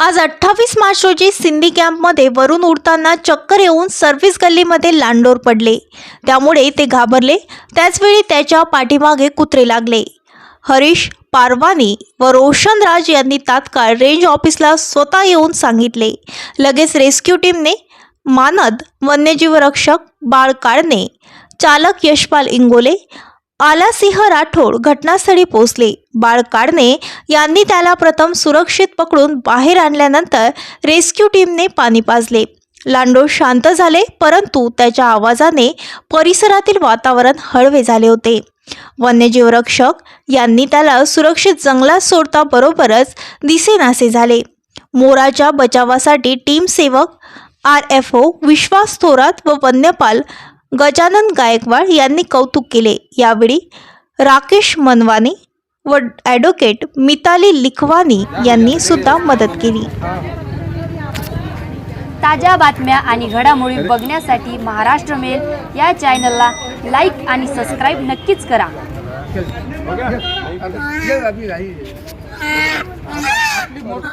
आज अठ्ठावीस मार्च रोजी सिंधी कॅम्पमध्ये वरून उडताना चक्कर येऊन सर्व्हिस गल्लीमध्ये लांडोर पडले. त्यामुळे ते घाबरले. त्याचवेळी त्याच्या पाठीमागे कुत्रे लागले. हरीश पारवानी व रोशन राज यांनी तात्काळ रेंज ऑफिसला स्वतः येऊन सांगितले. लगेच रेस्क्यू टीमने मानद वन्यजीव रक्षक बाळ काळणे चालक यशपाल इंगोले आलासिंह राठोड घटनास्थळी पोहोचले. बाळ काढणे यांनी त्याला प्रथम सुरक्षित पकडून बाहेर आणल्यानंतर रेस्क्यू टीमने पाणी पाजले. लांडोर शांत झाले परंतु त्याच्या आवाजाने परिसरातील वातावरण हळवे झाले होते. वन्यजीव रक्षक यांनी त्याला सुरक्षित जंगलात सोडता बरोबरच दिसेनासे झाले. मोराच्या बचावासाठी टीम सेवक R F O Vishwas Thorat व वन्यपाल गजानन गायकवाड यांनी कौतुक केले. यावेळी राकेश मनवानी व ॲडव्होकेट मिताली लिखवानी यांनी सुद्धा मदत केली. ताज्या बातम्या आणि घडामोडी बघण्यासाठी महाराष्ट्र मेल या चॅनलला लाईक आणि सबस्क्राईब नक्कीच करा.